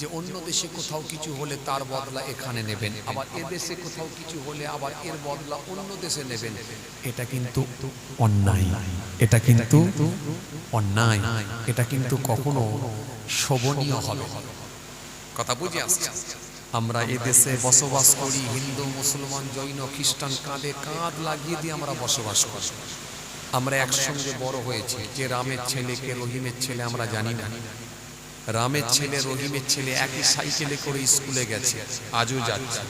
যে অন্য দেশে কোথাও কিছু হলে তার বদলা এখানে নেবেন আবার এ দেশে কোথাও কিছু হলে আবার এর বদলা অন্য দেশে নেবেন। এটা কিন্তু অন্যায়। এটা কিন্তু অন্যায়। এটা কিন্তু কখনো শোভনীয় হবে কথা বুঝে আসছে? আমরা এ দেশে বসবাস করি হিন্দু মুসলমান জৈন খ্রিস্টান কাঁধে কাঁধ লাগিয়ে দিয়ে আমরা বসবাস করি। আমরা একসঙ্গে বড় হয়েছি যে রামের ছেলেকে রহিমের ছেলে আমরা জানি না। রামের ছেলে, রহিমের ছেলে একই সাইকেলে করে স্কুলে গেছে, আজও যাচ্ছে।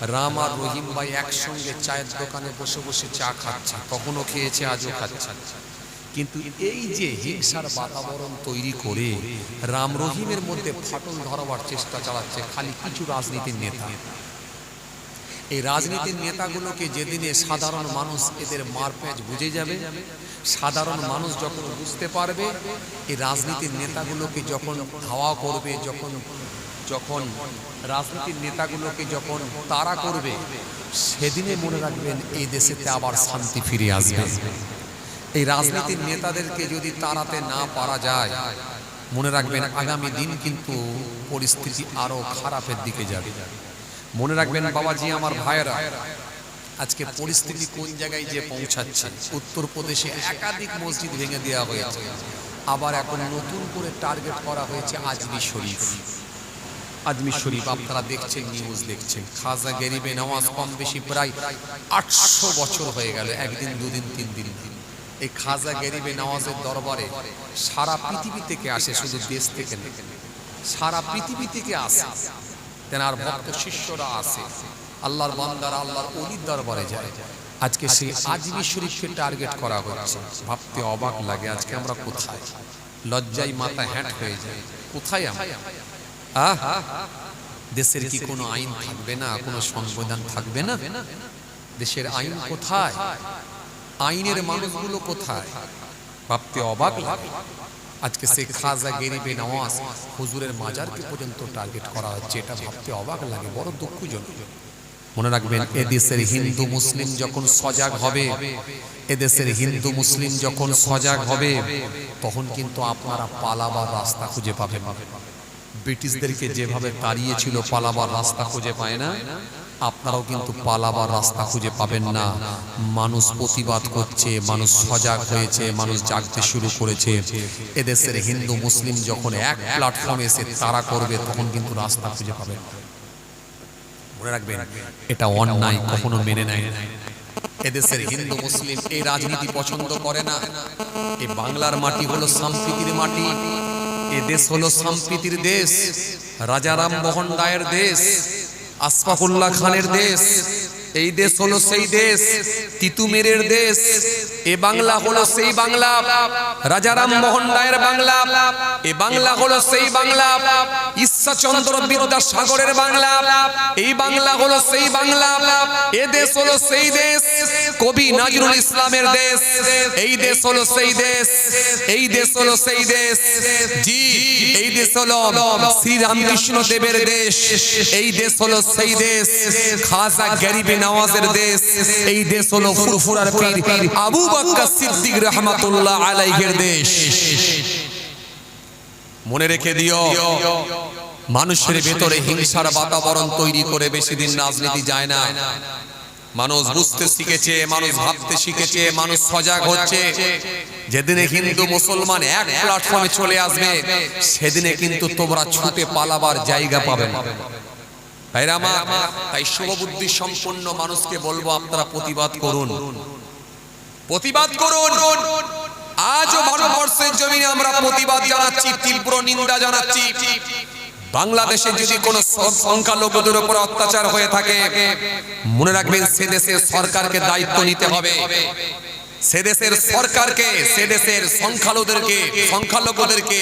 রাম আর রহিম ভাই একসঙ্গে চায়ের দোকানে বসে বসে চা খাচ্ছে, কখনো খেয়েছে, আজও খাচ্ছে। কিন্তু এই যে হিংসার বাতাবরণ তৈরি করে, রাম রহিমের মধ্যে ফাটল ধরাবার চেষ্টা চালাচ্ছে খালি কিছু রাজনীতির নেতা। এই রাজনীতির নেতাগুলোকে যেদিনে সাধারণ মানুষ এদের মারপ্যাচ বুঝে যাবে, সাধারণ মানুষ যখন বুঝতে পারবে, এই রাজনীতির নেতাগুলোকে যখন ধাওয়া করবে, যখন যখন রাজনীতির নেতাগুলোকে যখন তারা করবে, সেদিনে মনে রাখবেন এই দেশেতে আবার শান্তি ফিরে আসবে। এই রাজনীতির নেতাদেরকে যদি তাড়াতে না পারা যায়, মনে রাখবেন আগামী দিন কিন্তু পরিস্থিতি আরও খারাপের দিকে যাবে। মনে রাখবেন বাবাজি আমার ভাইয়েরা আজকে পরিস্থিতি কোন জায়গায় যে পৌঁছাচ্ছে? উত্তরপ্রদেশে একাধিক মসজিদ ভেঙে দেওয়া হয়েছে। আবার এখন নতুন করে টার্গেট করা হয়েছে আজমি শরীফ। আজমি শরীফ আপনারা দেখছেন নিউজ দেখছেন খাজা গরিবে নওয়াজ কম বেশি প্রায় আটশো বছর হয়ে গেল একদিন দুদিন তিন দিন। এই খাজা গরিবে নওয়াজের দরবারে সারা পৃথিবী থেকে আসে শুধু দেশ থেকে না। সারা পৃথিবী থেকে আসে তেনার ভক্ত শিষ্যরা আসে আল্লাহর বান্দারা আল্লাহর অলির দরবারে যায়। আজকে সেই আজমি শরীফকে টার্গেট করা হচ্ছে। ভাবতে অবাক লাগে আজকে আমরা কোথায়। লজ্জায় মাথা হ্যাট হয়ে যায়। কোথায় আমরা? আহ! দেশের কি কোনো আইন থাকবে না? কোনো সংবিধান থাকবে না? দেশের আইন কোথায়? আইনের মানুষগুলো কোথায়? ভাবতে অবাক লাগে। আজকে সে খাজা গেরিবে নওয়াজ হুজুরের মাজারকে পর্যন্ত টার্গেট করা হচ্ছে এটা ভাবতে অবাক লাগে বড় দুঃখজনক। মনে রাখবেন এদেশের হিন্দু মুসলিম যখন সজাগ হবে এদেশের হিন্দু মুসলিম যখন সজাগ হবে তখন কিন্তু আপনারা পালাবার রাস্তা খুঁজে পাবেন। ব্রিটিশদেরকে যেভাবে তাড়িয়েছিল পালাবার রাস্তা খুঁজে পায় না। আপনারাও কিন্তু পালাবার রাস্তা খুঁজে পাবেন না। মানুষ প্রতিবাদ করছে, মানুষ সজাগ হয়েছে, মানুষ জাগতে শুরু করেছে। এদেশের হিন্দু, মুসলিম যখন এক প্ল্যাটফর্মে এসে তারা করবে, তখন কিন্তু রাস্তা খুঁজে পাবেন মনে রাখবেন, এটা অন্যায় কখনো মেনে নেয় এদেশের হিন্দু, মুসলিম এই রাজনীতি পছন্দ করে না। এই বাংলার মাটি হলো সম্প্রীতির মাটি, এ দেশ হলো সম্প্রীতির দেশ। রাজারাম মোহন রায়ের দেশ। আশফাকুল্লাহ খানের দেশ এই দেশ হলো সেই দেশ তিতুমিরের দেশ এ বাংলা হলো সেই বাংলা। রাজারাম মোহন রায়ের বাংলা। এ বাংলা হলো সেই বাংলা। ঈশ্বরচন্দ্র বিদ্যাসাগরের বাংলা। এই বাংলা হলো সেই বাংলা। এ দেশ হলো সেই দেশ। কবি নজরুল ইসলামের দেশ। এই দেশ হলো সেই দেশ। এই দেশ হলো সেই দেশ। জি, এই দেশ হলো শ্রী রামকৃষ্ণ দেবের দেশ। এই দেশ হলো সেই দেশ। খাজা গরিবে নওয়াজের দেশ। এই দেশ হলো ফুরফুরার পীর আবু বকর সিদ্দিক রহমাতুল্লাহ আলাইহির দেশ। মনে রেখে দিও, মানুষের ভেতরে হিংসার বাতাবরণ তৈরি করে বেশি দিন রাজনীতি যায় না। মানুষ বুঝতে শিখেছে, মানুষ ভাবতে শিখেছে, মানুষ সজাগ হচ্ছে। যেদিনে হিন্দু, মুসলমান এক প্ল্যাটফর্মে চলে আসবে, সেদিনে কিন্তু তোমরা ছুটে পালাবার জায়গা পাবে না। তাই শুভবুদ্ধি সম্পন্ন মানুষকে বলব, আপনারা প্রতিবাদ করুন। প্রতিবাদ করুন। আজও ভারতবর্ষের জমিনে আমরা প্রতিবাদ জানাচ্ছি, তীব্র নিন্দা জানাচ্ছি। বাংলাদেশে যদি কোনো সংখ্যালঘুদের উপর অত্যাচার হয়ে থাকে, মনে রাখবেন সে দেশের সরকারকে দায়িত্ব নিতে হবে। সে দেশের সরকারকে, সে দেশের সংখ্যালঘুদেরকে সংখ্যালঘুদেরকে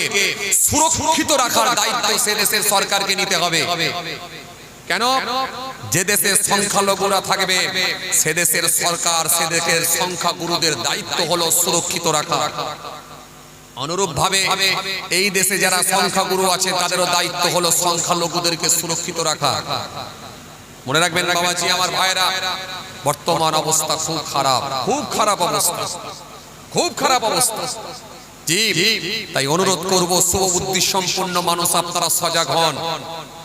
সুরক্ষিত রাখার দায়িত্ব সে দেশের সরকারকে নিতে হবে। কেন? যে দেশে সংখ্যালঘুরা থাকবে, সে দেশের সরকার, সে দেশের সংখ্যাগুরুদের দায়িত্ব হলো সুরক্ষিত রাখা। অনুরূপ ভাবে এই দেশে যারা সংখ্যাগুরু আছে, তাদেরও দায়িত্ব হলো সংখ্যালঘুদেরকে সুরক্ষিত রাখা। মনে রাখবেন বাবাজি, আমার ভাইরা বর্তমান অবস্থা খুব খারাপ খুব খারাপ অবস্থা। খুব খারাপ অবস্থা। তাই অনুরোধ করব সুবুদ্ধি সম্পন্ন মানুষ, আপনারা সজাগ হন।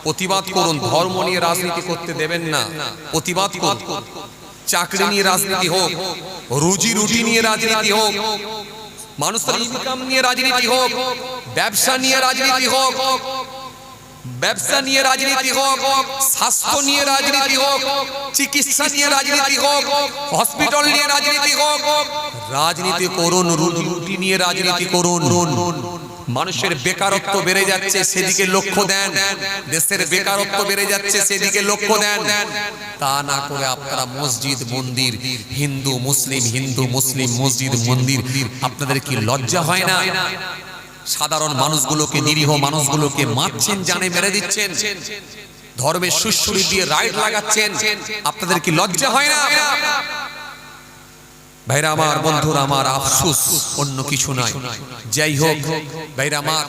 প্রতিবাদ করুন ধর্ম নিয়ে রাজনীতি করতে দেবেন না প্রতিবাদ করুন চাকরি নিয়ে রাজনীতি হোক রুজি রুটি নিয়ে রাজনীতি হোক মানুষের ইনকাম নিয়ে রাজনীতি হোক ব্যবসা নিয়ে রাজনীতি হোক ব্যবসা নিয়ে রাজনীতি হোক স্বাস্থ্য নিয়ে রাজনীতি হোক চিকিৎসা নিয়ে রাজনীতি হোক হসপিটাল নিয়ে রাজনীতি হোক রাজনীতি করুন রুটি নিয়ে রাজনীতি করুন মানুষের বেকারত্ব বেড়ে যাচ্ছে, সেদিকে লক্ষ্য দেন। দেশের বেকারত্ব বেড়ে যাচ্ছে, সেদিকে লক্ষ্য দেন। তা না করে আপনারা মসজিদ, মন্দির, হিন্দু, মুসলিম হিন্দু, মুসলিম, মসজিদ, মন্দির, আপনাদের কি লজ্জা হয় না? সাধারণ মানুষগুলোকে, নিরীহ মানুষগুলোকে মারছেন, জানে মেরে দিচ্ছেন। ধর্মের সুশ্রুতি দিয়ে রাইট লাগাচ্ছেন। আপনাদের কি লজ্জা হয় না? ভাইরা আমার বন্ধুরা আমার আফসোস অন্য কিছু নাই। যাই হোক ভাইরা আমার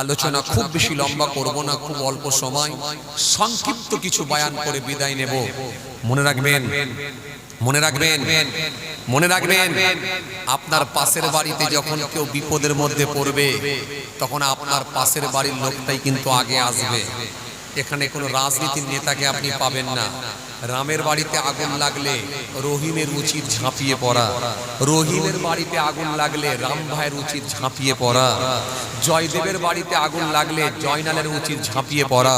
আলোচনা খুব বেশি লম্বা করব না খুব অল্প সময়। সংক্ষিপ্ত কিছু বায়ান করে বিদায় নেব। মনে রাখবেন মনে রাখবেন মনে রাখবেন আপনার পাশের বাড়িতে যখন কেউ বিপদের মধ্যে পড়বে তখন আপনার পাশের বাড়ির লোকটাই কিন্তু আগে আসবে। এখানে কোনো রাজনীতির নেতাকে আপনি পাবেন না। রামের বাড়িতে আগুন লাগলে রহিমের উচিত ঝাঁপিয়ে পড়া। রহিমের বাড়িতে আগুন লাগলে রাম ভাইয়ের উচিত ঝাঁপিয়ে পড়া। জয়দেবের বাড়িতে আগুন লাগলে জয়নালের উচিত ঝাঁপিয়ে পড়া।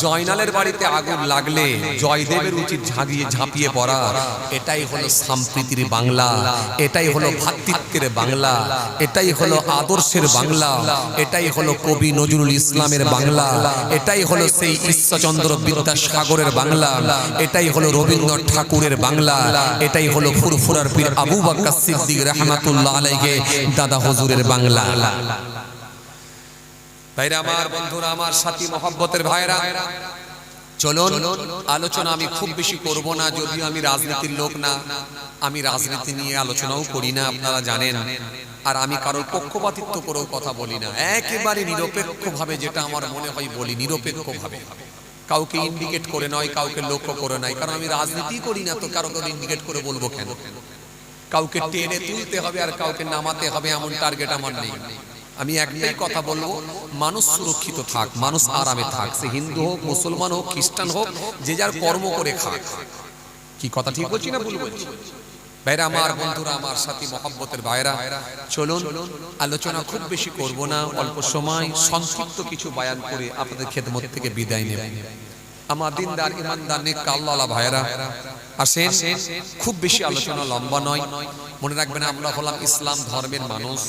জয়নালের বাড়িতে আগুন লাগলে জয়দেবের উচিত ঝাঁপিয়ে ঝাঁপিয়ে পড়া। এটাই হলো সাম্প্রীতির বাংলা। এটাই হলো ভাতৃত্বের বাংলা। এটাই হলো আদর্শের বাংলা। এটাই হলো কবি নজরুল ইসলামের বাংলা। এটাই হলো সেই ঈশ্বরচন্দ্র বিদ্যাসাগরের বাংলা। এটাই হলো রবীন্দ্র ঠাকুরের বাংলা, এটাই হলো ফুরফুরার পীর আবু বাক্কা সিদ্দিক রহমাতুল্লাহ আলাইকে দাদা হুজুরের বাংলা। ভাইরা আমার বন্ধুরা, আমার সাথী মহব্বতের ভাইরা, চলুন, আলোচনা আমি খুব বেশি করব না, যদিও আমি রাজনীতির লোক না, আমি রাজনীতি নিয়ে আলোচনাও করি না, আপনারা জানেন, আর আমি কারোর পক্ষপাতিত্ব করেও কথা বলি না। একেবারে নিরপেক্ষভাবে যেটা আমার মনে হয় বলি, নিরপেক্ষভাবে। ভাবে কাউকে ইন্ডিকেট করে নয় কাউকে লক্ষ্য করে নয় কারণ আমি রাজনীতি করি না তো কারও কারও ইন্ডিকেট করে বলব কেন? কাউকে টেনে তুলতে হবে আর কাউকে নামাতে হবে এমন টার্গেট আমার নেই। আমি একটাই কথা বলব মানুষ সুরক্ষিত থাক মানুষ আরামে থাক সে হিন্দু হোক মুসলমান হোক খ্রিস্টান হোক যে যার কর্ম করে খাক। কি কথা ঠিক বলছি না ভুল বলছি? ভাইরা আমার বন্ধুরা আমার সাথী মহব্বতের ভাইরা চলুন আলোচনা খুব বেশি করব না অল্প সময় সংক্ষিপ্ত কিছু বায়ান করে আপনাদের খেদমত থেকে বিদায় নেব আমার দিনদার ইমানদার নেক আল্লাহ ভাইরা আসেন খুব বেশি আলোচনা লম্বা নয়। মনে রাখবেন আমরা হলাম ইসলাম ধর্মের মানুষ।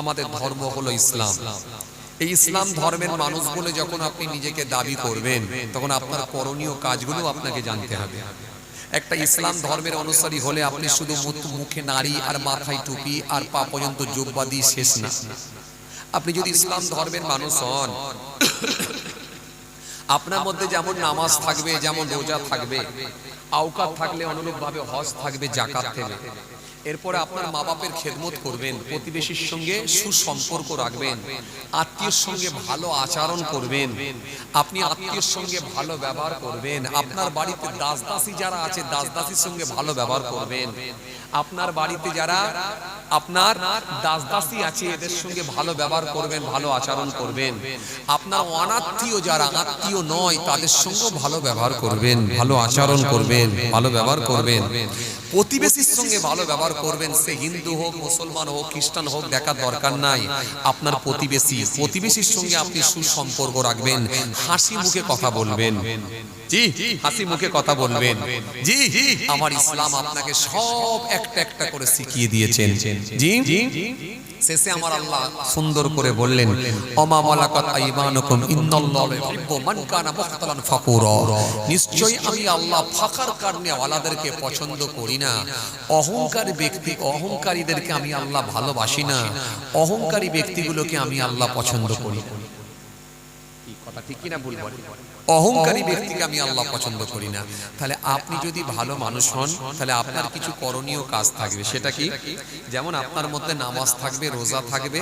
আমাদের ধর্ম হলো ইসলাম। এই ইসলাম ধর্মের মানুষ বলে যখন আপনি নিজেকে দাবি করবেন তখন আপনার করণীয় কাজগুলো আপনাকে জানতে হবে। একটা ইসলাম ধর্মের অনুসারী হলে আপনি শুধু মুখ- মুখে নারী আর মাথায় টুপি আর পা পর্যন্ত যোগবাদী শেষ না। আপনি যদি ইসলাম ধর্মের মানুষ হন আপনার মধ্যে যেমন নামাজ থাকবে যেমন রোজা থাকবে আওকাত থাকলে অনুরূপভাবে হজ থাকবে জাকাত থাকবে। এরপরে আপনার মা বাপের খেদমত করবেন, প্রতিবেশীর সঙ্গে সুসম্পর্ক রাখবেন, আত্মীয়র সঙ্গে ভালো আচরণ করবেন, আপনি আত্মীয়র সঙ্গে ভালো ব্যবহার করবেন, আপনার বাড়িতে দাস দাসী যারা আছে দাস দাসীর সঙ্গে ভালো ব্যবহার করবেন। আপনার বাড়িতে যারা আপনার দাস দাসী আছে, এদের সঙ্গে ভালো ব্যবহার করবেন, ভালো আচরণ করবেন। আপনার অনাত্মীয় যারা আত্মীয় নয়, তাদের সঙ্গেও ভালো ব্যবহার করবেন, ভালো আচরণ করবেন, ভালো ব্যবহার করবেন। প্রতিবেশীর সঙ্গে ভালো ব্যবহার করবেন সে হিন্দু হোক মুসলমান হোক খ্রিস্টান হোক দেখার দরকার নাই। আপনার প্রতিবেশী প্রতিবেশীর সঙ্গে আপনি সুসম্পর্ক রাখবেন। হাসি মুখে কথা বলবেন। জি হাসি মুখে কথা বলবেন। জি জি আমার ইসলাম আপনাকে সব একটা একটা করে শিখিয়ে দিয়েছেন। জি। শেষে আমার আল্লাহ সুন্দর করে বললেন, অমা মালাকাত নিশ্চয়ই আমি আল্লাহ ফাকার কারণে ওয়ালাদেরকে পছন্দ করি না। অহংকারী ব্যক্তি, অহংকারীদেরকে আমি আল্লাহ ভালোবাসি না। অহংকারী ব্যক্তিগুলোকে আমি আল্লাহ পছন্দ করি। কথা ঠিক কিনা ভুল অহংকারী ব্যক্তিকে আমি আল্লাহ পছন্দ করি না। তাহলে আপনি যদি ভালো মানুষ হন তাহলে আপনার কিছু করণীয় কাজ থাকবে। সেটা কি? যেমন আপনার মধ্যে নামাজ থাকবে রোজা থাকবে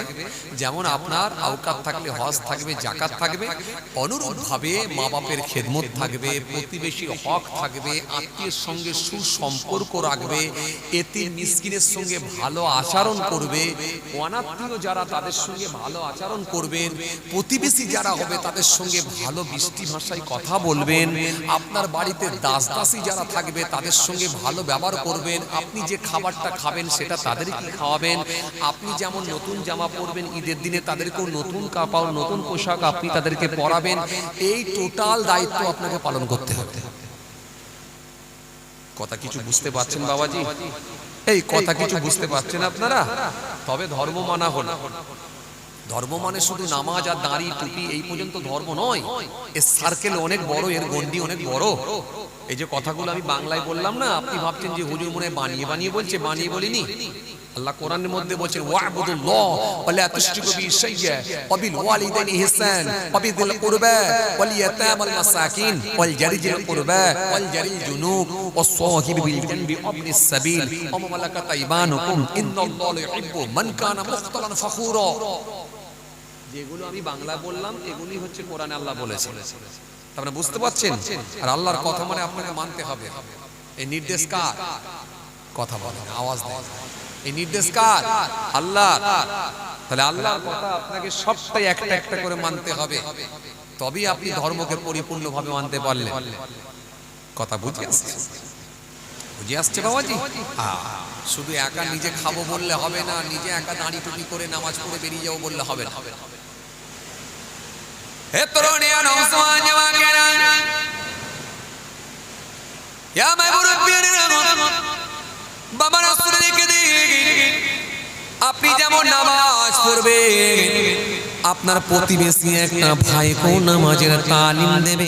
যেমন আপনার আওকাত থাকলে হজ থাকবে জাকাত থাকবে অনুরূপভাবে মা বাপের খেদমত থাকবে প্রতিবেশী হক থাকবে আত্মীয়ের সঙ্গে সুসম্পর্ক রাখবে এতে মিসকিনের সঙ্গে ভালো আচরণ করবে অনাত্মীয় যারা তাদের সঙ্গে ভালো আচরণ করবেন প্রতিবেশী যারা হবে তাদের সঙ্গে ভালো বৃষ্টি ভাষায় কথা বলবেন, আপনার বাড়িতে দাস দাসী যারা থাকবে, তাদের সঙ্গে ভালো ব্যবহার করবেন, আপনি যে খাবারটা খাবেন সেটা তাদেরকে খাওয়াবেন, আপনি যেমন নতুন জামা পরবেন, ঈদের দিনে তাদেরকেও নতুন কাপড়, নতুন পোশাক আপনি তাদেরকে পরাবেন, এই টোটাল দায়িত্ব আপনাকে পালন করতে হবে। কথা কিছু বুঝতে পারছেন বাবাজি? এই কথা কিছু বুঝতে পারছেন আপনারা? তবে ধর্ম মানা হলো। ধর্ম মানে শুধু নামাজ আর দাঁড়ি টুপি, এই পর্যন্ত ধর্ম নয়। এর সার্কেল অনেক বড়, এর গন্ডি অনেক বড়। এই যে কথাগুলো আমি বাংলায় বললাম না, আপনি ভাবছেন যে হুজুর মনে বানিয়ে বানিয়ে বলছে, বানিয়ে বলিনি। আল্লাহ কোরআনের মধ্যে বলছেন কানা যেগুলো আমি বাংলা বললাম এগুলি হচ্ছে কোরআনে আল্লাহ বলেছেন আপনারা বুঝতে পারছেন? আর আল্লাহর কথা মানে আপনাকে মানতে হবে। এই নির্দেশ কার? কথা বলেন আওয়াজ দেন। এই নির্দেশ কার? আল্লাহ। তাহলে আল্লাহর কথা আপনাকে সবটাই একটা একটা করে মানতে হবে। তবেই আপনি ধর্মকে পরিপূর্ণভাবে মানতে পারলেন। কথা বুঝে আসছে? বুঝে আসছে বাবাজি? হ্যাঁ, শুধু একা নিজে খাব বললে হবে না, নিজে একা দাঁড়ি টুপি করে নামাজ পড়ে বেরিয়ে যাব বললে হবে না। আপনি যেমন নামাজ পড়বেন, আপনার প্রতিবেশী একটা ভাইকেও নামাজের তালিম দেবে?